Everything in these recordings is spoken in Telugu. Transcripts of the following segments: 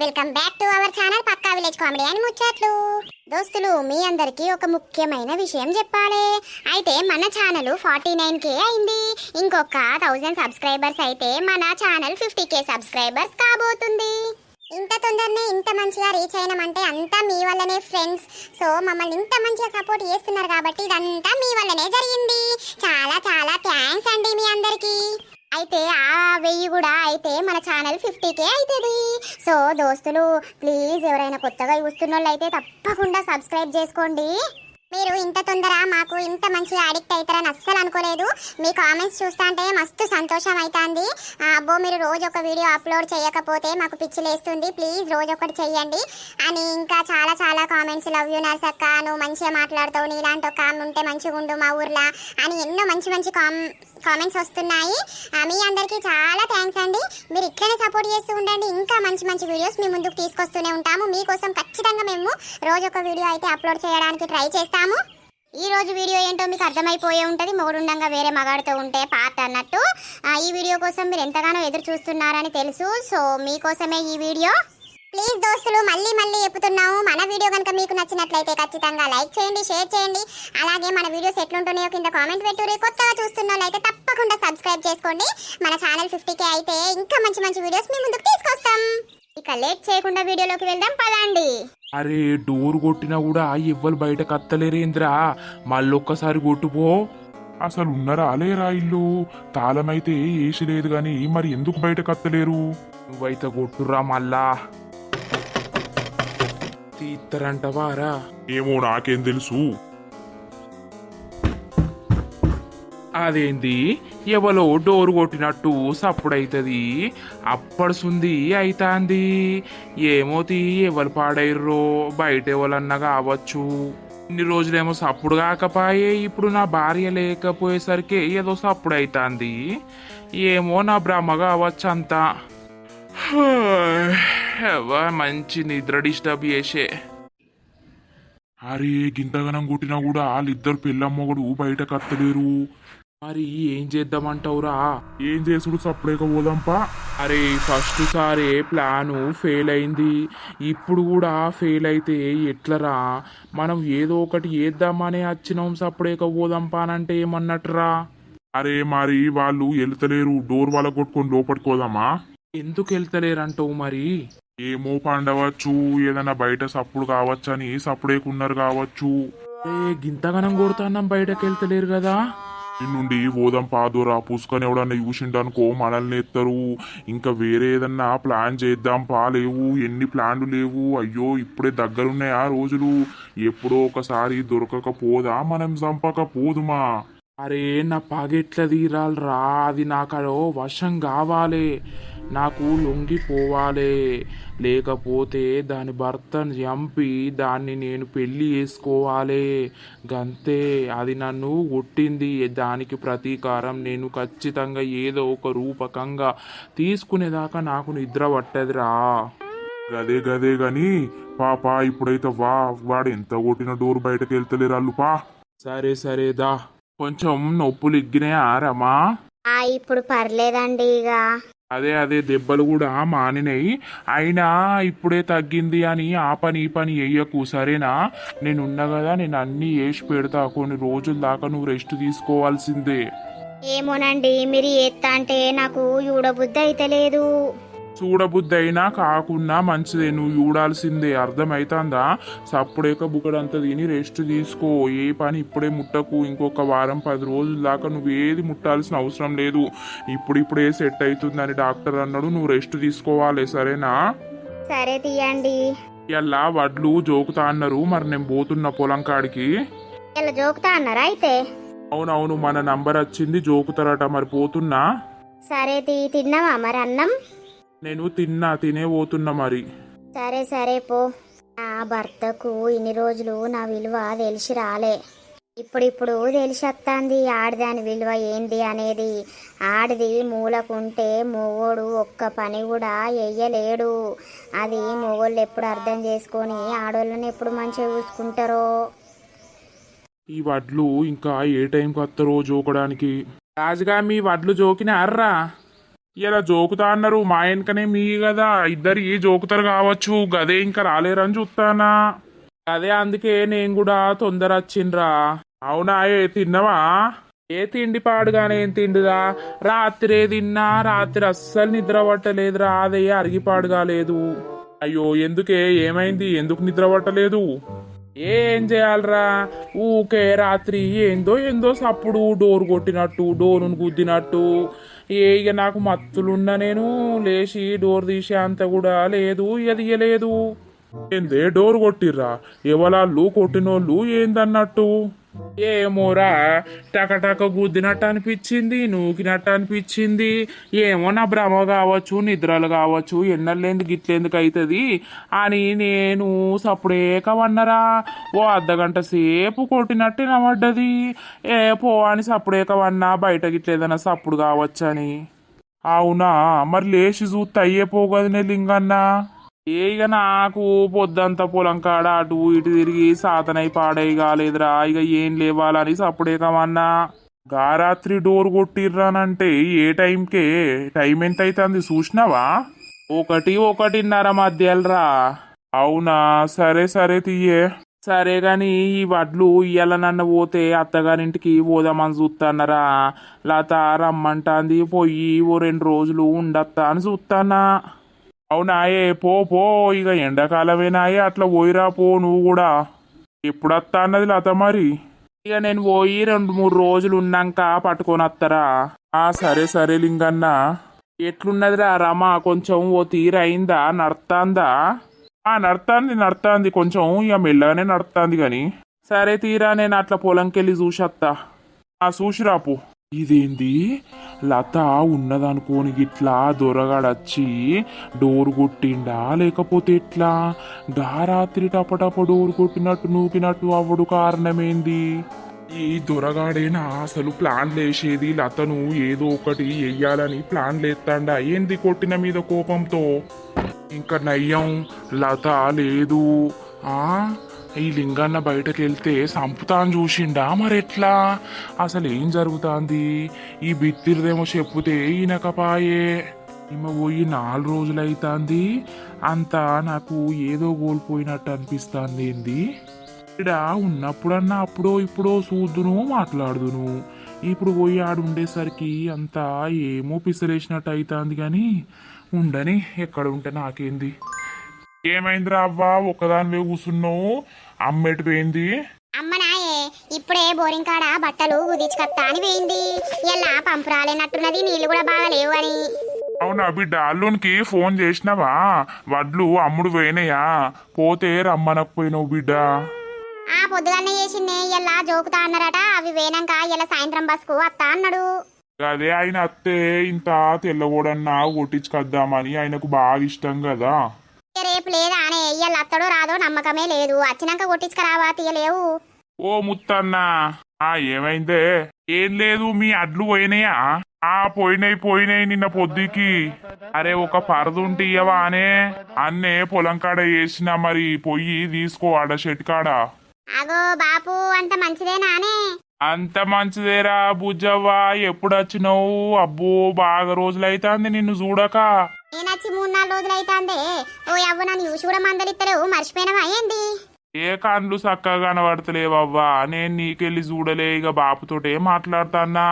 Welcome back to our channel Pakka village comedy అని ముచ్చట్లు. దోస్తులు మీ అందరికీ ఒక ముఖ్యమైన విషయం చెప్పాలి. అయితే మన ఛానల్ ఫార్టీ నైన్ కే అయింది. ఇంకొక థౌజండ్ సబ్స్క్రైబర్స్ అయితే మన ఛానల్ ఫిఫ్టీ కే సబ్స్క్రైబర్స్ కాబోతుంది. ఇంత తొందరనే ఇంత మంచిగా రీచ్ అయినామంటే అంతా మీ వల్లనే ఫ్రెండ్స్ సో మమ్మల్ని ఇంత మంచిగా సపోర్ట్ చేస్తున్నారు కాబట్టి ఇదంతా మీ వల్లనే జరిగింది. చాలా చాలా థ్యాంక్స్ అండి మీ అందరికీ. అయితే ఆ వెయ్యి కూడా అయితే మన ఛానల్ ఫిఫ్టీకే అవుతుంది సో దోస్తులు ప్లీజ్ ఎవరైనా కొత్తగా చూస్తున్న వాళ్ళు అయితే తప్పకుండా సబ్స్క్రైబ్ చేసుకోండి. మీరు ఇంత తొందర మాకు ఇంత మంచిగా అడిక్ట్ అవుతారని అస్సలు అనుకోలేదు. మీ కామెంట్స్ చూస్తా అంటే మస్తు సంతోషం అవుతుంది అబ్బో మీరు రోజు ఒక వీడియో అప్లోడ్ చేయకపోతే మాకు పిచ్చి లేస్తుంది. ప్లీజ్ రోజు ఒకటి చెయ్యండి. అని ఇంకా చాలా చాలా కామెంట్స్ లవ్ యూ నర్సక్క నువ్వు మంచిగా మాట్లాడతావు. నీలాంటి ఒక ఆమె ఉంటే మంచిగా ఉండు మా ఊర్లో అని ఎన్నో మంచి మంచి కామ్ కామెంట్స్ వస్తున్నాయి. మీ అందరికీ చాలా థ్యాంక్స్ అండి. మీరు ఇట్లనే సపోర్ట్ చేస్తూ ఉండండి. ఇంకా మంచి మంచి వీడియోస్ మీ ముందుకు తీసుకొస్తూనే ఉంటాము. మీకోసం ఖచ్చితంగా మేము రోజు ఒక వీడియో అయితే అప్లోడ్ చేయడానికి ట్రై చేస్తాము ఈ రోజు వీడియో ఏంటో మీకు అర్థమైపోయే ఉంటుంది. మొగుడుండంగా వేరే మగాడితో ఉంటే పార్ట్ అన్నట్టు. ఈ వీడియో కోసం మీరు ఎంతగానో ఎదురు చూస్తున్నారని తెలుసు. సో మీకోసమే ఈ వీడియో. ప్లీజ్ దోస్తులు మళ్ళీ మళ్ళీ చెప్తున్నాము మన వీడియో కనుక మీకు నచ్చినట్లయితే ఖచ్చితంగా లైక్ చేయండి షేర్ చేయండి. అలాగే మన వీడియోస్ ఎట్లుంటున్నాయో కింద కామెంట్ పెట్టుర్రి. కొత్తగా చూస్తున్న అయితే తప్పకుండా సబ్స్క్రైబ్ చేసుకోండి. మన ఛానల్ ఫిఫ్టీకే అయితే ఇంకా మంచి మంచి వీడియోస్ మీ ముందుకు తీసుకొస్తాం. ఇక లేట్ చేయకుండా వీడియోలోకి వెళ్దాం. పదండి. అరే డోర్ కొట్టినా కూడా ఎవ్వరు బయట కత్తలేరేంద్రా మళ్ళొక్కసారి కొట్టుపో అసలు ఉన్నరా లేరా ఇల్లు? తాళమైతే ఏసి లేదు గాని మరి ఎందుకు బయట కత్తలేరు నువ్వైతే కొట్టురా మళ్ళా. తీత్తరంటవారా ఏమో నాకేం తెలుసు. అదేంది? ఎవలో డోర్ కొట్టినట్టు సప్పుడైతుంది. అప్పడుసుంది అయితాంది. ఏమో తీ ఎవరు పాడైర్రో బయట ఎవరన్నా కావచ్చు. ఇన్ని రోజులేమో సప్పుడు కాకపాయే ఇప్పుడు నా భార్య లేకపోయేసరికి ఏదో సప్పుడు అవుతుంది ఏమో నా భ్రమ కావచ్చు అంతా ఎవ్వ, మంచి నిద్ర డిస్టర్బ్ చేసే. అరే గింతగనం కొట్టినా కూడా వాళ్ళిద్దరు పిల్లమ్మొగడు బయట కత్తలేరు. మరి ఏం చేద్దామంటావురా? ఏం చేసుడు సప్పుడేక పోదాంపా? అరే ఫస్ట్ సారే ప్లాను ఫెయిల్ అయింది. ఇప్పుడు కూడా ఫెయిల్ అయితే ఎట్లరా? మనం ఏదో ఒకటి చేద్దామనే వచ్చినాం సప్పుడేక పోదాంపా అనంటే ఏమన్నట్రా? అరే మరి వాళ్ళు వెళ్తలేరు డోర్ వాళ్ళ కొట్టుకొని లోపలికి పోదామా? ఎందుకు వెళ్తలేరంటావు మరి? ఏమో పండవచ్చు ఏదైనా బయట సప్పుడు కావచ్చని సప్పుడేకున్నారు కావచ్చు. గింతగనం కొడుతున్నాం బయటకు వెళ్తలేరు కదా? నుండి ఓదం పాదురా పూసుకొని ఎవడన్నా చూసిండనుకో మనల్ని ఎత్తరు. ఇంకా వేరే ఏదన్నా ప్లాన్ చేద్దాం పా లేవు. ఎన్ని ప్లాన్లు లేవు. అయ్యో ఇప్పుడే దగ్గరున్నాయి ఆ రోజులు. ఎప్పుడో ఒకసారి దొరకకపోదా మనం చంపకపోదుమా? అరే నా పగెట్ల తీరాలరా. అది నాకడో వశం కావాలి. నాకు లొంగిపోవాలి. లేకపోతే దాని భర్తను చంపి దాన్ని నేను పెళ్ళి చేసుకోవాలి. గంతే అది నన్ను కొట్టింది. దానికి ప్రతీకారం నేను ఖచ్చితంగా ఏదో ఒక రూపకంగా తీసుకునేదాకా నాకు నిద్ర పట్టదురా. గదే గదే గాని పాప ఇప్పుడైతే వా వాడు ఎంత కొట్టిన డోర్ బయటకు వెళ్తలేరు అల్లు పా. సరే సరే దా. కొంచెం నొప్పులు ఇగ్గినాయా రమా ఇప్పుడు పర్లేదండి ఇక అదే అదే దెబ్బలు కూడా మానినాయి. అయినా ఇప్పుడే తగ్గింది అని ఆ పని ఈ పని వేయకు సరేనా? నేను ఉన్నా కదా నేను అన్నీ వేసి పెడతా. కొన్ని రోజుల దాకా నువ్వు రెస్ట్ తీసుకోవాల్సిందే. ఏమోనండి మీరు ఎత్తా అంటే నాకు చూడబుద్ధి అయితే లేదు చూడబుద్ధి అయినా కాకుండా మంచిదే. నువ్వు చూడాల్సిందే. అర్థమైతుందా? సప్పుడేక బుక్కడంతా తిని రెస్ట్ తీసుకో. ఏ పని ఇప్పుడే ముట్టకు. ఇంకొక వారం పది రోజుల దాకా నువ్వు ఏది ముట్టాల్సిన అవసరం లేదు. ఇప్పుడిప్పుడే సెట్ అవుతుందని డాక్టర్ అన్నాడు. నువ్వు రెస్ట్ తీసుకోవాలి సరేనా? సరే తీయండి. ఇలా వడ్లు జోకుతా అన్నారు. మరి నేను పోతున్న పొలం కాడికి. ఇలా జోకుతా అన్నారా అయితే? అవునవును మన నంబర్ వచ్చింది జోకుతారట మరి పోతున్నా. సరే తీ. తిన్నావా మరి అన్నం? నేను తిన్నా తినే పోతున్నా మరి. సరే సరే పో. నా భర్తకు ఇన్ని రోజులు నా విలువ తెలిసి రాలే. ఇప్పుడిప్పుడు తెలిసి వస్తుంది ఆడదాని విలువ ఏంది అనేది. ఆడిది మూలకుంటే మొగోడు ఒక్క పని కూడా చెయ్యలేడు అది మొగోళ్ళు ఎప్పుడు అర్థం చేసుకొని ఆడోళ్ళని ఎప్పుడు మంచిగా చూసుకుంటారో? ఈ వడ్లు ఇంకా ఏ టైంకి వస్తారో జోకడానికి? రాజుగా మీ వడ్లు జోకినారా ఇలా జోకుతా అన్నారు మా వెనకనే మీ కదా ఇద్దరి జోకుతారు కావచ్చు గదే ఇంకా రాలేరని చూస్తానా అదే అందుకే నేను కూడా తొందర వచ్చిండ్రా. అవునా ఏ తిన్నావా? ఏ తిండి పాడుగానే ఏం తిండిరా? రాత్రే తిన్నా రాత్రి అస్సలు నిద్ర పట్టలేదురా అదే అరిగిపాడు కాలేదు అయ్యో ఎందుకే? ఏమైంది? ఎందుకు నిద్ర పట్టలేదు? ఏం చేయాలరా? ఊకే రాత్రి ఏందో ఏందో సప్పుడు డోర్ కొట్టినట్టు డోరును గుద్దినట్టు. ఏ ఇక నాకు మత్తులున్నా నేను లేచి డోర్ తీసే అంత కూడా లేదు ఇక తీయలేదు ఏందే డోర్ కొట్టిర్రా? ఎవలాళ్ళు కొట్టినోళ్ళు ఏందన్నట్టు? ఏమోరా టకటక గుద్దినట్టు అనిపించింది నూకినట్టు అనిపించింది ఏమో నా భ్రమ కావచ్చు నిద్రలు కావచ్చు ఎన్నెళ్ళేందుకు గిట్లేందుకు అవుతుంది అని నేను సప్పుడేక వన్నరా ఓ అర్ధగంట సేపు కొట్టినట్టు నమడ్డది. ఏ పో అని సప్పుడేక వన్నా బయట గిట్లేదన్నా సప్పుడు కావచ్చని. అవునా మరి లేచి చూస్తే అయ్యే పోగదనే లింగన్నా. ఏ ఇక నాకు పొద్దంతా పొలం కాడ అటు ఇటు తిరిగి సాతనై పాడై కాలేదురా ఇక ఏం లేవాలని సప్పుడేకమన్నా గారాత్రి డోర్ కొట్టిర్రానంటే ఏ టైంకే టైం ఎంత అవుతుంది చూసినావా? ఒకటి ఒకటిన్నర మధ్యలరా. అవునా సరే సరే తీయే. సరే గాని ఈ వడ్లు ఇయ్యాలనన్న పోతే అత్తగారింటికి పోదామని చూస్తానరా లత రమ్మంటాంది పోయి ఓ రెండు రోజులు ఉండత్తా అని చూస్తానా అవునాయే పో పో ఇక ఎండాకాలమేనాయే అట్లా పోయిరా పో నువ్వు కూడా. ఎప్పుడు వస్తా అన్నది లత మరి? ఇక నేను పోయి రెండు మూడు రోజులు ఉన్నాక పట్టుకొని వస్తారా ఆ సరే సరే లింగన్న. ఎట్లున్నదిరా రమ కొంచెం ఓ తీరైందా నడతాందా ఆ నడతాంది నడతాంది కొంచెం ఇక మెల్లగానే నడతాంది కానీ సరే తీరా నేను అట్లా పొలంకెళ్ళి చూసత్తా. ఆ చూసిరాపు ఇదేంది? లత ఉన్నదనుకోని గిట్లా దొరగాడొచ్చి డోర్ కొట్టిండా? లేకపోతే ఎట్లా? గారాత్రి టపటప డోర్ కొట్టినట్టు నూకినట్టు అవ్వడు కారణమేంది? ఈ దొరగాడేనా? అసలు ప్లాన్ లేసేది లతను ఏదో ఒకటి వెయ్యాలని ప్లాన్ లేస్తాడా ఏంది కొట్టిన మీద కోపంతో? ఇంకా నయ్యం లత లేదు. ఆ? ఈ లింగన్న బయటకు వెళ్తే సంపుతాను చూసిండా మరెట్లా? అసలు ఏం జరుగుతుంది? ఈ బిత్తిరిదేమో చెప్పుతే ఈయనకపాయే ఈమె పోయి నాలుగు రోజులైతాంది. అంతా నాకు ఏదో కోల్పోయినట్టు అనిపిస్తుంది ఏంది? ఇక్కడ ఉన్నప్పుడన్నా అప్పుడో ఇప్పుడో చూద్దును మాట్లాడుదును. ఇప్పుడు పోయి ఆడుండేసరికి అంతా ఏమో పిసరేసినట్టు అవుతుంది కానీ ఉండని ఎక్కడ ఉంటే నాకేంది? ఏమైందిరా అవ్వా? ఒకదానివే కూసున్నావు అమ్మేటి పోయింది అమ్మ నాయే ఇప్పుడే బోరింగ్ కాడ బట్టలు కుదించుకత్తా అని పోయింది ఇలా పంపు రాలేనట్టున్నది నీళ్ళు కూడా బాగా లేవు అని. అవునా బిడ్డ అల్లునికి ఫోన్ చేసినావా? వడ్లు అమ్ముడు పోయినాయా పోతే రమ్మనకపోయినావు బిడ్డ. ఆ పొద్దుగానే చేసిందే ఇలా జోకుతా అన్నారట. అవి వేనాక ఇలా సాయంత్రం బస్కు వస్తా అన్నాడు. అదే ఆయన అత్తే ఇంత తెల్లగోడన్నా కొట్టించుకొద్దామని ఆయనకు బాగా ఇష్టం కదా. రేపు లేదా అనే ఇయ్యాల అత్తడో రాదో నమ్మకమే లేదు. వచ్చినాక కొట్టించుకురావా? తీయలేవు. ఓ ముత్తన్నా ఆ ఏమైందే? ఏం లేదు మీ అడ్లు పోయినాయా? ఆ పోయినాయి పోయినాయి నిన్న పొద్దుకి. అరే ఒక పరదుంటి ఇయ్యవా అనే? అన్నే పొలం కాడ వేసిన మరి పొయ్యి తీసుకో ఆడ షెట్ కాడ. అగో బాపు అంత మంచిదేనా అంత మంచిదేరా బుజ్జవ్వా ఎప్పుడు వచ్చినావు అబ్బో బాగా రోజులైతాంది నిన్ను చూడక. వచ్చి మూడు నాలుగు రోజులు అవుతాందే ఓ అవ్వ నన్ను చూసి కూడా మందలిత్తలేవు. మర్చిపోయినవా ఏంది? ఏ కండ్లు చక్కగా కనబడతలేవవ్వా? నేను నీకెళ్ళి చూడలే. ఇక బాపుతోటే మాట్లాడుతాన్నా.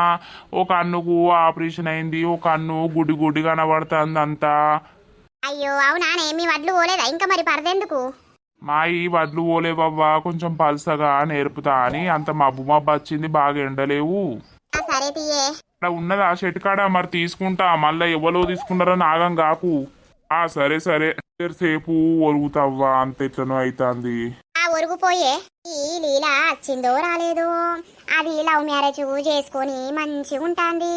ఒక కన్నుకు ఆపరేషన్ అయింది. ఒక కన్ను గుడి గుడి కనబడుతుంది అంతా అయ్యో అవునానే మీ వడ్లు పోలేదా? ఇంకా మరి పరదెందుకు మా ఈ వడ్లు పోలేవవ్వా? కొంచెం పల్సగా నేర్పుతా అని అంత మబ్బు మబ్బు వచ్చింది. బాగా ఎండలేవు. ఆ అక్కడ ఉన్నదా షెట్ కాడ మరి తీసుకుంటా మళ్ళీ ఎవరో తీసుకున్నారో నాగం కాకు. ఆ సరే సరే. సేపు ఒరుగుతావ్వా? అంత ఎట్లనో అవుతుంది ఆ ఒరుగుపోయే. ఈ లీల వచ్చిందో రాలేదో. అది లవ్ మ్యారేజ్ చేసుకొని మంచిగా ఉంటాంది.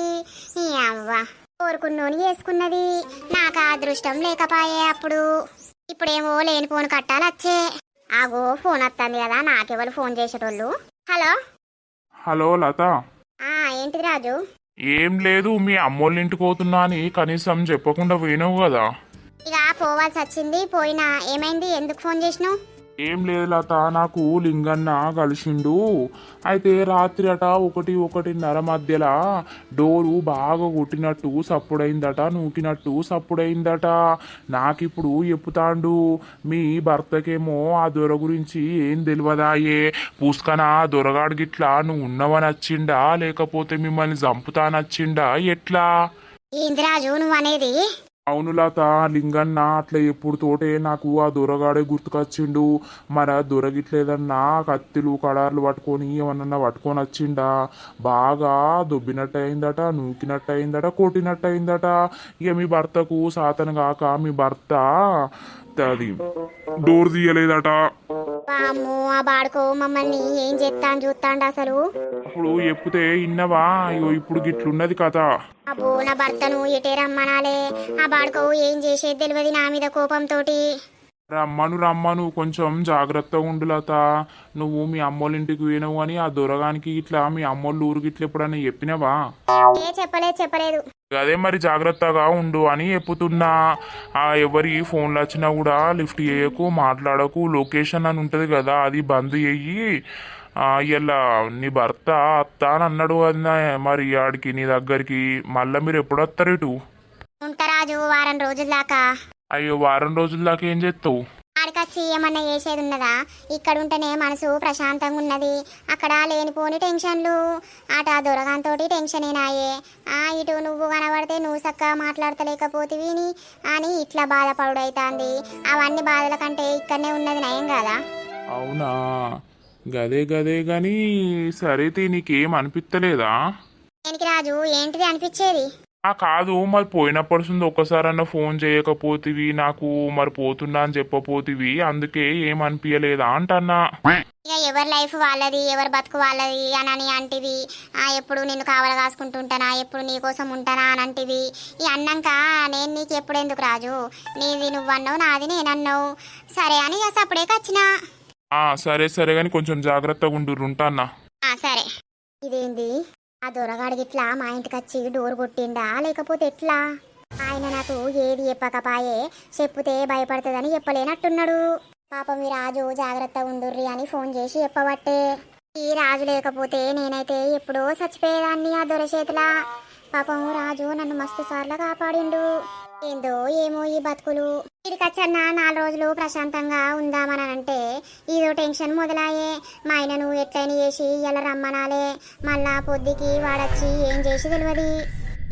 అవ్వ కోరుకున్నోని చేసుకున్నది. నాకు ఆ అదృష్టం లేకపాయే అప్పుడు. ఇప్పుడేమో లేని ఫోన్ కట్టాలి వచ్చే ఆగో ఫోన్ వస్తుంది కదా. నాకెవరు ఫోన్ చేసేటోళ్ళు? హలో? హలో లత. ఆ ఏంటిది రాజు? ఏం లేదు మీ అమ్మోళ్ళ ఇంటికి పోతున్నా అని కనీసం చెప్పకుండా పోయినావు కదా. ఇక పోవాల్సి వచ్చింది పోయినా. ఏమైంది? ఎందుకు ఫోన్ చేసినావు? ఏం లేదు లత నాకు లింగన్న కలిసిండు. అయితే రాత్రి అట ఒకటి ఒకటిన్నర మధ్యలో డోరు బాగా కొట్టినట్టు సప్పుడైందట నూకినట్టు సప్పుడైందట. నాకిప్పుడు చెప్పుతాండు మీ భర్తకేమో ఆ దొర గురించి ఏం తెలియదాయే పూసుకనా దొరగాడు గిట్లా నువ్వు ఉన్నవని వచ్చిండా లేకపోతే మిమ్మల్ని చంపుతానొచ్చిండా ఎట్లా? ఏంది రాజు నువ్వు అనేది అవును లత లింగన్న అట్లా ఎప్పుడు తోటే నాకు ఆ దొరగాడే గుర్తుకొచ్చిండు. మరి ఆ దొరగిట్లేదన్నా కత్తిలు కడార్లు పట్టుకొని ఏమన్నా పట్టుకొని వచ్చిండా బాగా దొబ్బినట్టు అయిందట నూకినట్టు అయిందట కొట్టినట్టు అయిందట ఇక మీ భర్తకు సాతన కాక మీ భర్త అది డోర్ తీయలేదట. వామ్మో ఆ బాడుకో మమ్మల్ని ఏం చేస్తాను చూస్తాండు అసలు? అప్పుడు ఎప్పితే ఇన్నవా? అయ్యో ఇప్పుడు గిట్లున్నది కథ. అబ్బో నా భర్తను ఎటే రమ్మనాలే? ఆ బాడుకో ఏం చేసేది తెలియదు నా మీద కోపంతోటి. రమ్మను రమ్మను కొంచెం జాగ్రత్తగా ఉండు లత. నువ్వు మీ అమ్మోళ్ళ ఇంటికి పోయినావు అని ఆ దొరగానికి ఇట్లా మీ అమ్మోళ్ళు ఊరికి ఇట్లా ఎప్పుడన్నా చెప్పినావా? ఏ చెప్పలేదు చెప్పలేదు. అదే మరి జాగ్రత్తగా ఉండు అని చెప్పుతున్నా. ఆ ఎవరి ఫోన్లు వచ్చినా కూడా లిఫ్ట్ చేయకు మాట్లాడకు. లొకేషన్ అని ఉంటుంది కదా అది బంద్ చెయ్యి ఇలా నీ భర్త అత్త అని అన్నాడు అన్నా మరి ఆడికి నీ దగ్గరికి. మళ్ళీ మీరు ఎప్పుడు వస్తారు ఇటు? ఉంటారాజు వారం రోజుల దాకా. అయ్యో వారం రోజుల దాకా ఏం చేస్తావు? ఆడికొచ్చి ఏమన్నా చేసేది ఉన్నదా? ఇక్కడ ఉంటేనే మనసు ప్రశాంతంగా ఉన్నది. అక్కడ లేనిపోని టెన్షన్లు. అట టెన్షన్ ఏనాయే ఆ ఇటు నువ్వు కనబడితే నువ్వు చక్కగా మాట్లాడతలేకపోతివి ని అని ఇట్లా బాధపడుడైతాంది. అవన్నీ బాధల కంటే ఇక్కడనే ఉన్నది నయం కదా? అవునా? గదే గదే గాని సరే నీకేం అనిపిస్తలేదా దేనికి రాజు? ఏంటిది అనిపించేది? ఆ కాదు మరి పోయినప్పటి ఒక్కసారన్నా ఫోన్ చేయకపోతివి నాకు మరి పోతున్నా అని చెప్పపోతివి అందుకే ఏం అనిపించలేదా అంటన్నా. ఇక ఎవరి లైఫ్ వాళ్ళది ఎవరి బతుకు వాళ్ళది అని అని అంటివి ఎప్పుడు నిన్ను కావల కాసుకుంటుంటానా ఎప్పుడు నీ కోసం ఉంటానా అని అంటివి. ఈ అన్నాక నేను నీకు ఎప్పుడు ఎందుకు రాజు? నీది నువ్వు అన్నావు నాది నేను అన్నావు సరే అని అప్పుడే వచ్చినా. సరే సరే గాని కొంచెం జాగ్రత్తగా ఉండు ఉంటాన్నా ఆ సరే. ఇదేంది? ఆ దొరగాడికి ఇట్లా మా ఇంటికి వచ్చి డోర్ కొట్టిండా? లేకపోతే ఎట్లా? ఆయన నాకు ఏది చెప్పకపాయే చెప్పుతే భయపడుతుందని చెప్పలేనట్టున్నాడు. పాపం ఈ రాజు జాగ్రత్త ఉండుర్రి అని ఫోన్ చేసి చెప్పబట్టే. ఈ రాజు లేకపోతే నేనైతే ఎప్పుడో చచ్చిపోయేదాన్ని ఆ దొర చేతిలా పాపం రాజు నన్ను మస్తు సార్లు కాపాడిండు. ఏందో ఏమో ఈ బతుకులు. ఇడికచ్చన్న నాలుగు రోజులు ప్రశాంతంగా ఉందామనంటే ఇదో టెన్షన్ మొదలాయే. మా ఆయనను ఎట్లయినా చేసి ఇలా రమ్మనాలే. మళ్ళా పొద్దుకి వాడొచ్చి ఏం చేసి తెలియదు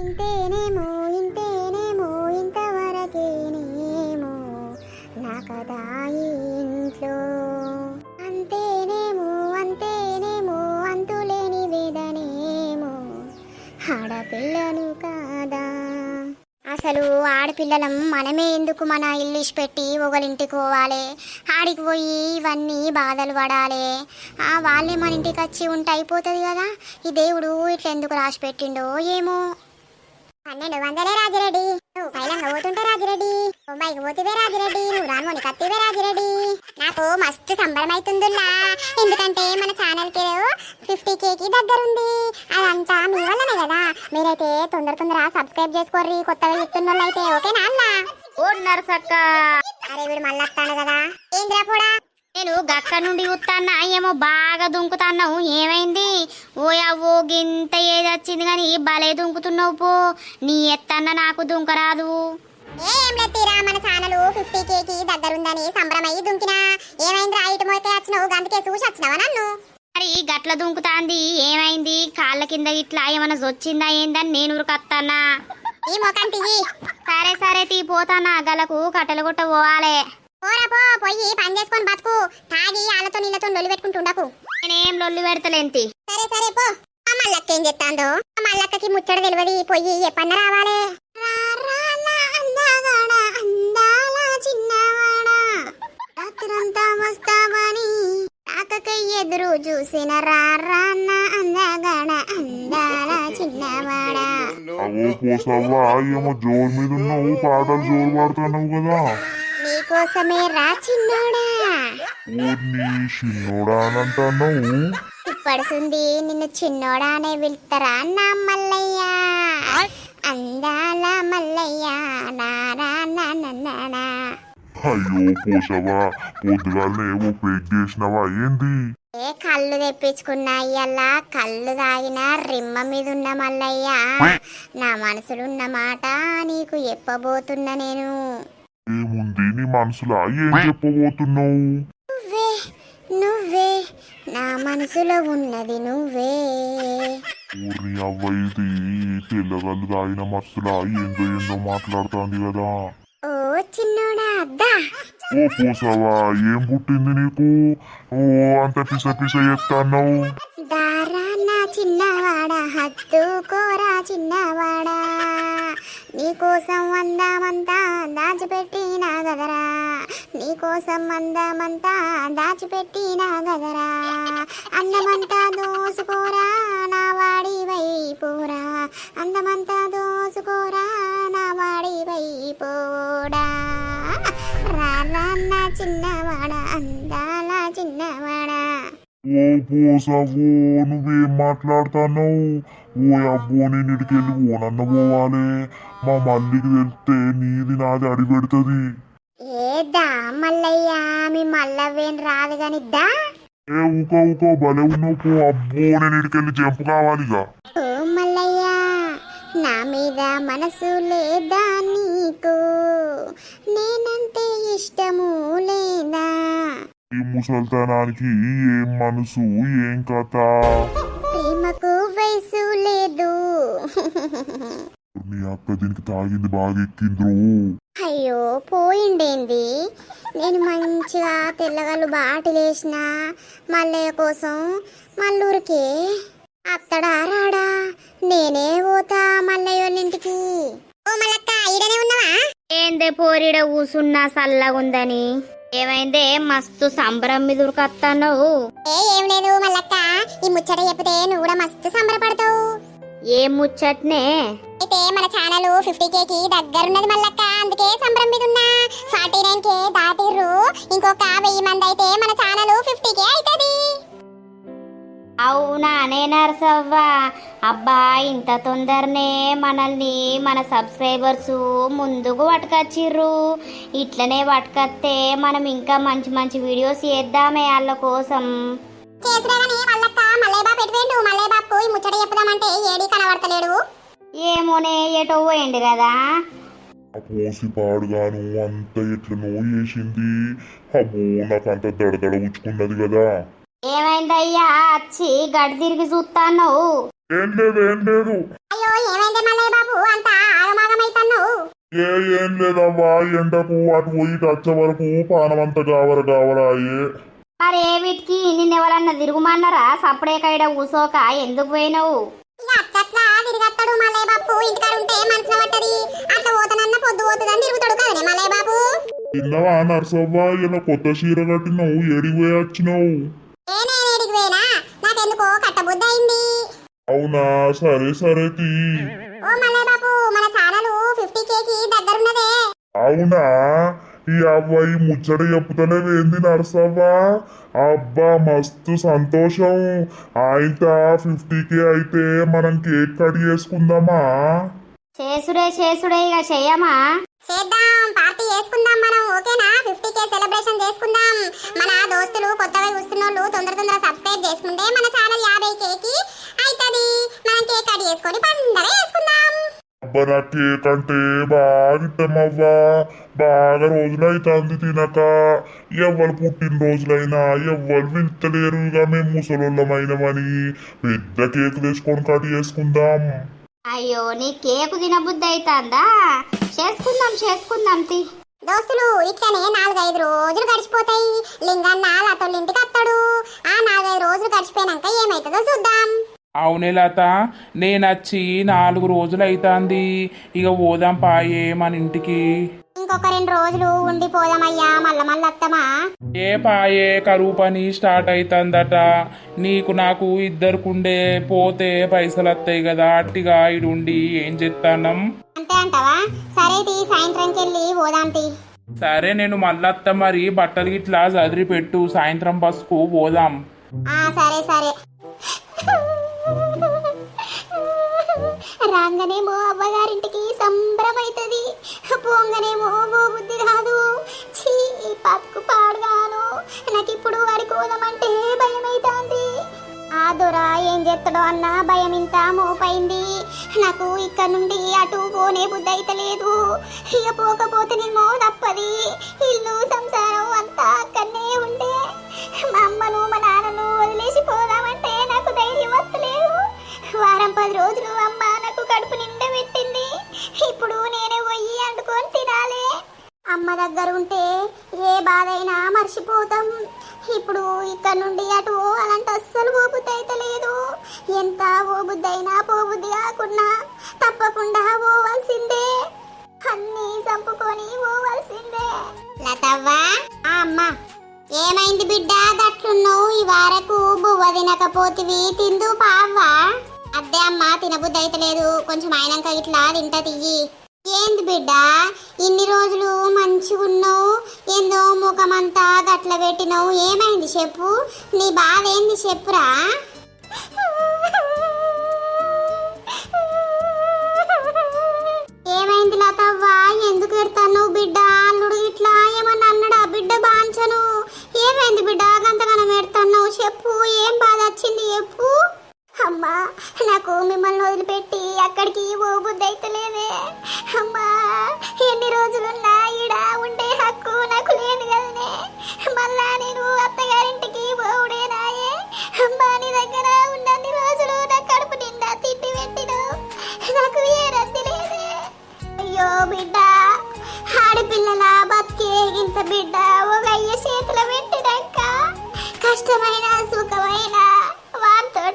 ఇంతేనేమో ఇంతేనేమో ఇంతవరకేనేమో నా కదా ఇంట్లో. అంతేనేమో అంతేనేమో అంతులేని వేదనేమో. ఆడపిల్లను కా అసలు ఆడపిల్లలం మనమే ఎందుకు మన ఇల్లు పెట్టి ఒకరింటికి పోవాలి? ఆడికి పోయి ఇవన్నీ బాధలు పడాలి. ఆ వాళ్ళే మన ఇంటికి వచ్చి ఉంటే అయిపోతుంది కదా? ఈ దేవుడు ఇట్లా ఎందుకు రాసి పెట్టిండో ఏమో. పన్నెండు వందలే రాజిరెడ్డి. నువ్వు పైలంగా పోతుంటే రాజిరెడ్డి. బొంబాయికి పోతివే రాజిరెడ్డి. నువ్వు రానుని కత్తివే రాజిరెడ్డి. నాకు మస్తు సంబరం అవుతుందిలా ఎందుకంటే మన ఛానల్కి ఫిఫ్టీ కేకి దగ్గర ఉంది అదంతా మీ వల్లనే కదా. మీరైతే తొందర తొందర సబ్స్క్రైబ్ చేసుకోర్రి. కొత్తగా చెప్తున్న వాళ్ళు అయితే ఓకేనా అన్న ఓడినారు సక్క అరే వీడు మళ్ళీ వస్తాను కదా. ఏంద్రా కూడా నేను గక్క నుండి చూస్తాన్నా ఏమో బాగా దుంకుతున్నావు. ఏమైంది? ఓ అవ్వో గింత ఏది వచ్చింది కానీ భలే దుంకుతున్నావు పో. నీ ఎత్తన్న నాకు దుంకరాదు. ఏం లేతీరా మన ఛానల్? ఫిఫ్టీ కేకి దగ్గర ఉందని సంబరమయ్యి దుంకినా. ఏమైందిరా? ఇటు మోతే వచ్చినావు. గంతకే చూసి వచ్చినావా నన్ను? మరి గట్ల దుంకుతాంది. ఏమైంది? కాళ్ళ కింద ఇట్లా ఏమన్నా జొచ్చిందా ఏందని నేను ఉరకత్తానా ఈ ముఖం తియ్యి సరే సరే తీ పోతానా. గలకు కట్టెలు గుట్ట పోవాలే. పోరా పో పోయి పని చేసుకొని బతుకు. తాగి వాళ్ళతో నీళ్ళతో లొల్లి పెట్టుకుంటూ ఉండకు. నేనేం లొల్లి పెడతలేంతి సరే సరే పో. ఆ మల్లక్క ఏం చెప్తాందో ఆ మల్లక్కకి ముచ్చట తెలియదు పోయి ఎప్పన్న రావాలి. రా, రా, నా అందగాడ, అందాల చిన్నవాడ. రాత్రంతా వస్తావని రాకకై ఎదురు చూసిన రా, రా, నా అందగాడ, అందాల చిన్నవాడ. అవో పోసవ్వా ఏమో జోరు మీద ఉన్నావు. పాటలు జోరు పాడుతున్నావు కదా. నీకోసమే రా చిన్నోడా. చిన్నోడా అని అంటున్నావు ఇప్పడుసుంది నిన్ను చిన్నోడానే పిలుస్తారా నా మల్లయ్య? అందాల మల్లయ్య. నారా నానా అయ్యో పోషవా పొద్దుగాలనే ఓ పెగ్గేసినవా ఏంది? ఏ కళ్ళు తెప్పించుకున్నా ఇయ్యల్లా కళ్ళు తాగిన రిమ్మ మీద ఉన్న మల్లయ్య. నా మనసులో ఉన్న మాట నీకు చెప్పబోతున్నా నేను. ఏముంది నీ మనసులో? ఏం చెప్పబోతున్నావు? నువ్వే నువ్వే నా మనసులో ఉన్నది నువ్వే. ఊరిని అవ్వ ఇది తెల్లగల్లు తాగిన మనసులా ఏందో ఏందో మాట్లాడుతోంది కదా. ఓ చిన్నోడా అద్దా. ఓ పోసావా ఏం పుట్టింది నీకు? ఓ అంత పిస పిస ఎత్తన్నావు. దారా నా చిన్నవాడా హత్తుకోరా చిన్నవాడా. నీకోసం అందమంతా దాచిపెట్టిన గదరా నీకోసం అందమంతా దాచిపెట్టిన గదరా అన్నమంతా దోసుకోరా నా వాడి వైపోరా. అందమంతా దోసుకోరా నా వాడి వైపోడా. రారా నా చిన్నవాడా అందాల చిన్నవాడా. ఓ పోసావో నువ్వేం మాట్లాడుతున్నావు ఓ అబ్బో నేను ఇటుకెళ్ళి ఓనన్న పోవాలి. మా మల్లికి తెలిస్తే నీది నాది ఏదా మల్లయ్య మీ రాదు కానిద్దా ఏ ఊకో ఊకో భలే ఉన్నావు అబ్బో నేను ఇటుకెళ్ళి జంపు కావాలిగా ఓ మల్లయ్య నా మీద మనసు లేదా నీకు? నేనంటే ఇష్టము లేదా? ముసల్తనానికి ఏం మనసు ఏం కథ? ప్రేమకు వయసు లేదు. నీ అక్క దీనికి తాగింది బాగా ఎక్కిండ్రు అయ్యో పోయిండేంది. నేను మంచిగా తెల్లగలు బాటిలేసిన మల్లయ్య కోసం మల్లూరికి. అత్తడా రాడా? నేనే పోతా మల్లయ్య వాళ్ళ ఇంటికి. ఓ మల్లక్క ఈడనే ఉన్నావా? ఏందే పోరిడ కూసున్నా సల్లగుందని ఏమైందే? మస్తు సంబరం మీద ఉరకత్తన్నావు. ఏ ఏం లేదు మల్లక్క. ఈ ముచ్చట చెప్తే నువ్వు కూడా మస్తు సంబరపడతావు. ఏ ముచ్చట్నే? అయితే మన ఛానల్ ఫిఫ్టీ కేకి దగ్గరున్నది మల్లక్క. అందుకే సంబరం మీద ఉన్నా. ఫార్టీ నైన్ కే దాటిర్రు. ఇంకొక వెయ్యి మంది అయితే మన ఛానల్ ఫిఫ్టీ కే అవుతుంది అవునా నే నరసవ్వ అబ్బా ఇంత తొందరనే మనల్ని మన సబ్స్క్రైబర్స్ ముందుకు పట్టుకొచ్చిర్రు. ఇట్లనే పట్టుకొస్తే మనం ఇంకా మంచి మంచి వీడియోస్ చేద్దామే వాళ్ళ కోసం. ముచ్చట చెప్పుదామంటే ఏడీ కనబడతలేడు. ఏమోనే ఎటో పోయిండు కదా. పోసి పాడుగాను అంత ఎట్లనో చేసింది. అబ్బో నాకు అంత దడదడ ఉచ్చుకున్నది కదా. ఏమైందయ్యా? వచ్చి గడి తిరిగి చూస్తాను ఏం లేదు ఏం లేదు. అయ్యో ఏమైంది మల్లయ్య బాబు అంత ఆగమాగమైతున్నావు. ఏ ఏం లేదవ్వా ఎండకు అటు పోయి వచ్చే వరకు పానమంత గావర గావరాయే మరి ఏ వీటికి? నిన్నెవరన్నా తిరుగుమన్నారా? సప్పుడే కైడ కూసోక ఎందుకు పోయినావు? తిన్నవా నర్సవ్వా? ఇలా కొత్త చీర కట్టినావు? ఏడికి పోయి వచ్చినావు ఏ నేనేడికి పోయినా నాకెందుకో కట్టబుద్ధి అయింది అవునా? సరే సరే తీ. ఓ మల్లయ్య బాబు మన ఛానల్ ఫిఫ్టీ కేకి దగ్గరున్నదే. అవునా? ఈ అబ్బాయి ముచ్చట చెప్తలేవేంది నర్సవ్వా? అబ్బా మస్తు సంతోషం. ఆయన ఫిఫ్టీకే అయితే మనం కేక్ కట్ చేసుకుందామా? చేసుడే చేసుడే ఇక చెయ్యమా చేద్దాం పార్టీ చేసుకుందాం మనం ఓకేనా? ఫిఫ్టీ కే సెలబ్రేషన్ చేసుకుందాం. మన దోస్తులు కొత్తగా చూస్తున్నోళ్ళు తొందర తొందర సబ్స్క్రైబ్ చేసుకుంటే మన ఛానల్ యాభై కేకి అవుతుంది మనం కేక్ కట్ చేసుకొని పండగ చేసుకుందాం. అబ్బా నా కేక్ అంటే బాగా ఇష్టమవ్వా. బాగా రోజులైతుంది తినక. ఎవ్వరు పుట్టినరోజులైనా ఎవ్వరు పిలుస్తలేరు ఇక మేము ముసలోళ్ళమైనమని పెద్ద కేక్ తెచ్చుకొని కట్ చేసుకుందాం. అయ్యో నీ కేకు తినబుద్ధి అవుతుందా చేసుకుందాం చేసుకుందాం తి. దోస్తులు ఇట్లనే నాలుగైదు రోజులు గడిచిపోతాయి. లింగన్న లతోళ్ళ ఇంటికి వస్తాడు. ఆ నాలుగైదు రోజులు గడిచిపోయినాక ఏమైతుందో చూద్దాం. అవునే లత నేనొచ్చి నాలుగు రోజులు అవుతుంది ఇక పోదాం పాయే మన ఇంటికి. ఇంకొక రెండు రోజులు ఉండిపోదామయ్యా మల్ల మళ్ళీ వస్తామా ఏ పాయే కరువు పని స్టార్ట్ అవుతుందట నీకు నాకు ఇద్దరుకుండే పోతే పైసలు వస్తాయి కదా అట్టిగా ఇడుండి ఏం చెప్తానం అంతే అంటావా? సరే తీ సాయంత్రంకి వెళ్ళి పోదాం తీ. సరే నేను మళ్ళత్త మరి బట్టలు ఇట్లా చదిరి పెట్టు సాయంత్రం బస్కు పోదాం. ఆ సరే సరే. రాగానేమో అవ్వగారింటికి సంబరమైతుంది. పోంగనేమో ఓ బుద్ధి కాదు చీ పక్కు పాడగాను. నాకు ఇప్పుడు వాడుకోదామంటే భయమైతాంది. ఆ దొరా ఏం చేస్తాడో అన్న భయం ఇంత మోపైంది. నాకు ఇక్కడ నుండి అటు పోనే బుద్ధి అయితలేదు ఇక పోకపోతేనేమో తప్పది. ఇల్లు సంసారం అంతా అక్కడనే ఉండే అమ్మ దగ్గర ఉంటే ఏ బాధ అయినా మర్చిపోతాం. ఇప్పుడు ఇక్కడ నుండి అటు అలాంటి అస్సలు పోబుద్ది అయితే లేదు ఎంత పోబుద్ది అయినా పోబుద్ది కాకుండా తప్పకుండా పోవాల్సిందే. అన్నీ చంపుకొని పోవాల్సిందే. లతవ్వా! అమ్మ. ఏమైంది బిడ్డ? గట్లున్నావు ఈ వారకు బువ్వ తినకపోతివి తిందు పావ్వా? అద్దే అమ్మ తినబుద్ధి అయితే లేదు కొంచెం అయినాక ఇట్లా తింటా తియ్యి. ఏంది బిడ్డ? ఇన్ని రోజులు మంచిగా ఉన్నావు? ఏందో ముఖమంతా గట్ల పెట్టినావు? ఏమైంది చెప్పు? నీ బాధ ఏంది చెప్పురా? ఏమైంది లతవ్వా? ఎందుకు ఎడతాను బిడ్డ? అల్లుడు ఇట్లా ఏమన్నా అన్నాడా? బిడ్డ బాంచను. ఏమైంది బిడ్డ? గంతగానం ఎడతాను చెప్పు. ఏం బాధ వచ్చింది చెప్పు. అమ్మా నాకు మిమ్మల్ని వదిలిపెట్టి అక్కడికి ఓ బుద్ధి అయితలేదే అమ్మా ఎన్ని రోజులున్నా ఈడ ఉండే హక్కు నాకు లేదు కదనే. మళ్ళా నేను అత్తగారింటికి పోవుడేనాయే అమ్మా నీ దగ్గర ఉన్నన్ని రోజులు నా కడుపు నిండా తిండి పెట్టిను. నాకు ఏ రద్దీ లేదే. అయ్యో బిడ్డ ఆడపిల్లల బతికే ఇంత బిడ్డ ఒక అయ్య చేతిలో పెట్టినాక కష్టమైన సుఖమైన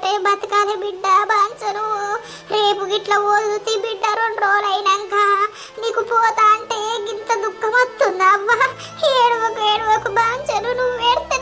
వాటితోటే బతకాలి బిడ్డ బాంచను రేపు గిట్ల ఓదుతి బిడ్డ రెండు రోజులు అయినాక నీకు పోతా అంటే గింత దుఃఖం వస్తుంది అవ్వ ఏడవకు ఏడవకు బాన్సరు నువ్వు ఏడితే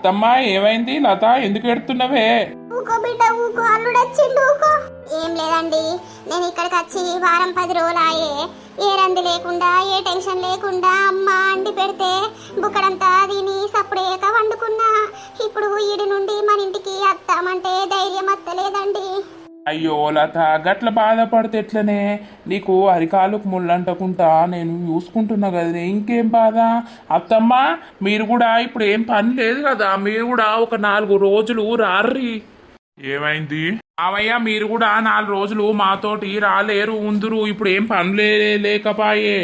అత్తమ్మ ఏమైంది? లత ఎందుకు ఎడుతున్నవే ఊకో బిడ్డ ఊకో అల్లుడు వచ్చిండు ఊకో. ఏం లేదండి నేను ఇక్కడికి వచ్చి వారం పది రోజులు ఆయే ఏ రంది లేకుండా ఏ టెన్షన్ లేకుండా అమ్మ అండి పెడితే బుక్కడంతా తిని సప్పుడేక వండుకున్నా. ఇప్పుడు ఈడి నుండి మన ఇంటికి అయ్యో లత గట్ల బాధపడితే ఎట్లనే? నీకు అరికాలుకు ముళ్ళంటకుంటా నేను చూసుకుంటున్నా కదనే ఇంకేం బాధ? అత్తమ్మ మీరు కూడా ఇప్పుడు ఏం పని లేదు కదా మీరు కూడా ఒక నాలుగు రోజులు రార్రి. ఏమైంది? అవయ్య మీరు కూడా నాలుగు రోజులు మాతోటి రాలేరు ఉందురు ఇప్పుడు ఏం పనులే లేకపాయే.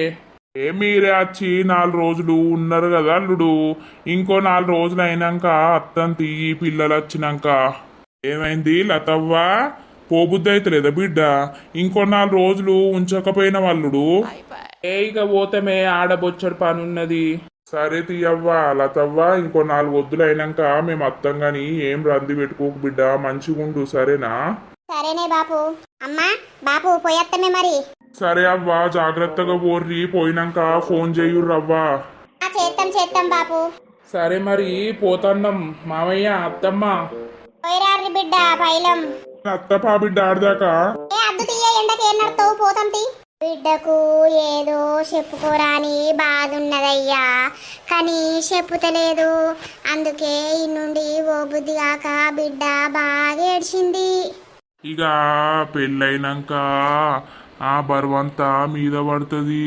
ఏ మీరే వచ్చి నాలుగు రోజులు ఉన్నారు కదా అల్లుడు ఇంకో నాలుగు రోజులు అయినాక అత్తం తీయి పిల్లలు వచ్చినాక ఏమైంది లతవ్వ? పోబుద్ది అయితలేదా బిడ్డ? ఇంకో నాలుగు రోజులు ఉంచకపోయిన వాళ్ళుడు? ఏ ఇక పోతమే ఆడబొచ్చడు పని ఉన్నది సరే తీయవ్వ లతవ్వ ఇంకో నాలుగు వద్దులు అయినాక మేము అత్తం గాని ఏం రంది పెట్టుకోకు బిడ్డ మంచిగుండు సరేనా? సరేనే బాపు. అమ్మా బాపు పోయత్తమే మరి. సరే అవ్వ జాగ్రత్తగా పోర్రి పోయినాక ఫోన్ చేయుర్రవ్వా. ఆ చేత్తం చేత్తం బాపు. సరే మరి పోతన్నం. మామయ్య అత్తమ్మ. పోయిరారి బిడ్డ పైలం. అత్త పా బిడ్డ ఆడదాకా? ఏ అద్దు తీయ ఎండకి ఏం నడతావు? పోతాం తీ. బిడ్డకు ఏదో చెప్పుకోరాని బాధ ఉన్నదయ్యా కానీ చెప్పుతలేదు. అందుకే ఈ నుండి ఓ బుద్ధి కాక బిడ్డ బాగా ఏడ్చింది. ఇక పెళ్ళైనాక ఆ బరువంతా మీద పడుతుంది.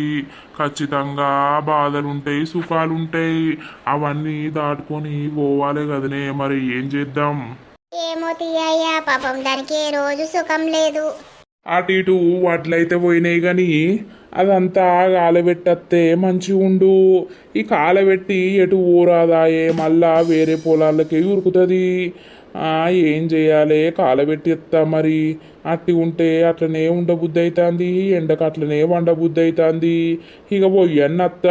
ఖచ్చితంగా బాధలుంటాయి సుఖాలుంటాయి. అవన్నీ దాటుకొని పోవాలి కదనే మరి ఏం చేద్దాం? ఏమో తీయ్యా పాపం దానికి ఏ రోజు సుఖం లేదు. అటు ఇటు వడ్లయితే పోయినాయి కానీ అదంతా కాలబెట్టత్తే మంచి ఉండు ఈ కాలబెట్టి ఎటు ఊరాదాయే మళ్ళా వేరే పొలాలకి ఉరుకుతుంది. ఏం చేయాలి కాలబెట్టి ఎత్తా మరి. అట్టి ఉంటే అట్లనే ఉండబుద్ధి అవుతుంది ఎండకు అట్లనే వండబుద్ధి అవుతుంది ఇక పోయన్న అత్త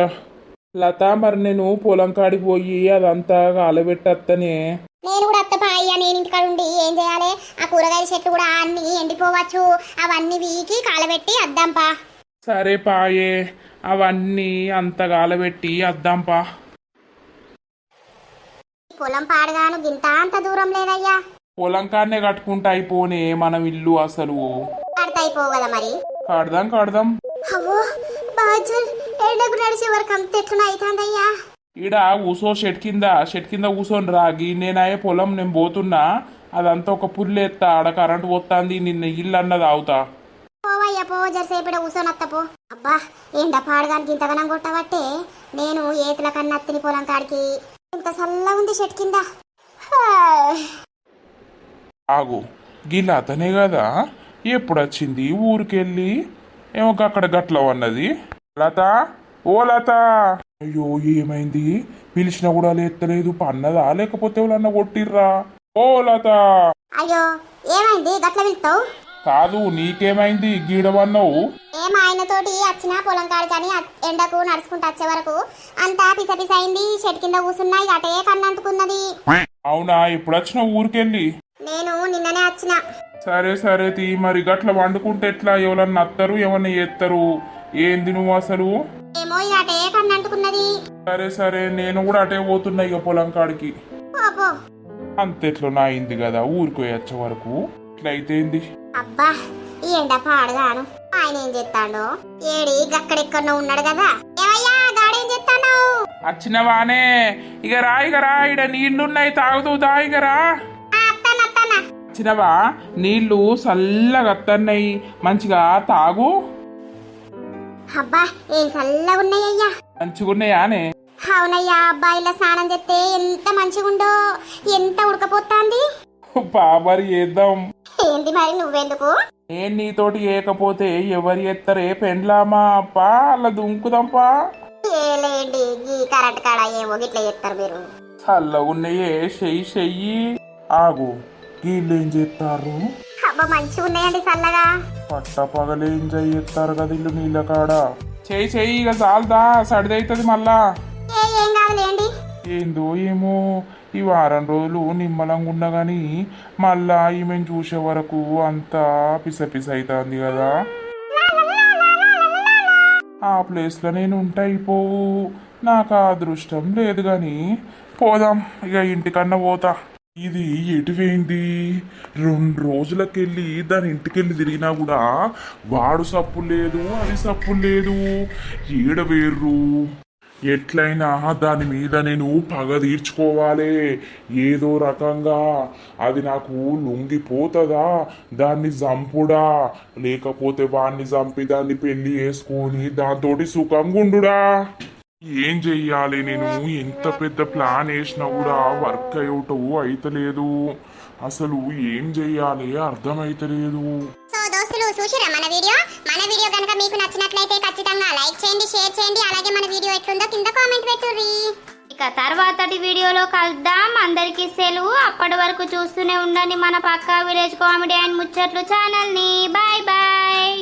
లత మరి నేను పొలం కాడికి పోయి అదంతా కాలబెట్టత్తనే నేను కూడా అత్త పాయ్యా నేను ఇంటికాడ ఉండి ఏం చేయాలి? ఆ కూరగాయల చెట్లు కూడా అన్ని ఎండిపోవచ్చు. అవన్నీ వీకి కాలబెట్టి అద్దాంపా సరే పాయే అవన్నీ అంత కాలబెట్టి అద్దాంపా పొలం పాడగాను గింత అంత దూరం లేదయ్యా. పొలం కాడనే కట్టుకుంటా అయిపోనే మనం ఇల్లు అసలు. పడతాయిపోవు కదా మరి. కడదాం కడదాం. అవో బాజుల్ ఎండకు నడిచే వరకు అంత ఎట్లా అవుతుందయ్యా ఈడ ఊసో షెట్ కింద షెట్ కింద కూసోని రాగి నేనాయే పొలం నేను పోతున్నా. అదంతా ఒక పుల్లెత్తా. ఆడ కరెంట్ పోతాంది నిన్న ఇల్లు అన్నది అవుతా పోవయ్యా పో. జరసేపిడ కూసోనత్తపో అబ్బా ఎండ పాడగానికి ఇంతగానం కొట్టబట్టే? నేను ఏతుల కన్నా అత్తిని పొలం కాడికి. ఇంత చల్లగా ఉంది చెట్టు కింద. ఆగు. గిల్ల అతనే కదా ఎప్పుడు వచ్చింది ఊరికెళ్ళి? ఏమో అక్కడ గట్ల ఉన్నది. లత? ఓ లత అయ్యో ఏమైంది? పిలిచినా కూడా లేత్తలేదు పన్నదా? లేకపోతే ఎవరన్నా కొట్టిర్రా? ఓ లత అయ్యో ఏమైంది? గట్ల వెళ్తావు కాదు నీకేమైంది? గీడవన్నావు ఏం ఆయనతోటి వచ్చిన పొలం కాడికి అని ఎండకు నడుచుకుంటూ వచ్చే వరకు అంతా పిస పిస అయింది. చెట్టు కింద కూసున్నాయి అటే కన్నంటుకున్నది అవునా? ఎప్పుడు వచ్చిన ఊరికెళ్ళి? నేను నిన్ననే వచ్చిన సరే సరే తీ. మరి గట్ల వండుకుంటే ఎట్లా? ఎవరన్నా అత్తరు ఏమన్నా ఎత్తరు? ఏంది నువ్వు అసలు? ఏమో ఇక అటే కన్నంటుకున్నది సరే సరే నేను కూడా అటే పోతున్నా ఇక పొలం కాడికి. పోపో అంతెట్లో నా అయింది కదా ఊరికి వచ్చే వరకు. ఇట్లా అయితే ఏంది? అబ్బా ఈ ఎండ పాడగాను. ఆయన ఏం చేస్తాడో? ఏడి గక్కడెక్కడో ఉన్నాడు కదా. ఏమయ్యా గాడేం చేస్తాడు వచ్చినవానే ఇక రా ఇక రా ఇడ నీళ్ళున్నాయి తాగుతూ దా ఇక రా. వచ్చినవా? నీళ్ళు చల్లగా వస్తున్నాయి మంచిగా తాగు. అబ్బా ఏం చల్లగా ఉన్నాయ్యా మంచిగున్నాయానే? అవునయ్యా అబ్బాయిల స్నానం చేస్తే ఎంత మంచిగుండో ఎంత ఉడకపోతాంది. బాబరి చేద్దాం ఏంది మరి నువ్వెందుకు? నేను నీతోటి ఏకపోతే ఎవరు ఎత్తరే పెండ్లామా అప్పా అలా దుంకుదాంపా. ఏలేండి ఈ కరెంట్ కాడ ఏమో గిట్ల చేస్తారు మీరు. చల్లగా ఉన్నాయే చెయ్యి చెయ్యి ఆగు. వీళ్ళు ఏం చేస్తారు? అబ్బా మంచిగా ఉన్నాయండి చల్లగా పట్ట పగలు ఏం చేస్తారు కదా ఇల్లు నీళ్ళ కాడ? చెయ్యి చెయ్యి ఇక చాలదా సడిదైతుంది మళ్ళా. ఏ ఏం కాదులేండి. ఏందో ఏమో ఈ వారం రోజులు నిమ్మలంగా ఉన్నా కానీ మళ్ళా ఈమెను చూసే వరకు అంతా పిస పిస అవుతుంది కదా. ఆ ప్లేస్లో నేను ఉంటా అయిపోవు నాకు ఆ అదృష్టం లేదు కానీ పోదాం ఇక ఇంటికన్నా పోతా. ఇది ఎటువైంది? రెండు రోజులకెళ్ళి దాని ఇంటికెళ్ళి తిరిగినా కూడా వాడు సప్పు లేదు అది సప్పు లేదు. ఏడవేర్రు ఎట్లయినా దాని మీద నేను పగ తీర్చుకోవాలి. ఏదో రకంగా అది నాకు లొంగిపోతుందా? దాన్ని చంపుడా? లేకపోతే వాడిని చంపి దాన్ని పెళ్ళి చేసుకొని దాంతోటి సుఖంగా ఉండుడా ఏం చెయ్యాలి నేను? ఎంత పెద్ద ప్లాన్ వేసినా కూడా వర్క్ అవుట్ అయితలేదు. అసలు ఏం చెయ్యాలి? అర్థమైతలేదు. సో దోస్తులు చూసిరా మన వీడియో? మన వీడియో కనుక మీకు నచ్చినట్లయితే ఖచ్చితంగా లైక్ చేయండి షేర్ చేయండి అలాగే మన వీడియో ఎట్లుందో కింద కామెంట్ పెట్టుర్రి. ఇక తర్వాతటి వీడియోలో కలుద్దాం. అందరికీ సెలవు. అప్పటి వరకు చూస్తూనే ఉండండి మన పక్కా విలేజ్ కామెడీ అండ్ ముచ్చట్లు ఛానల్ని బాయ్ బాయ్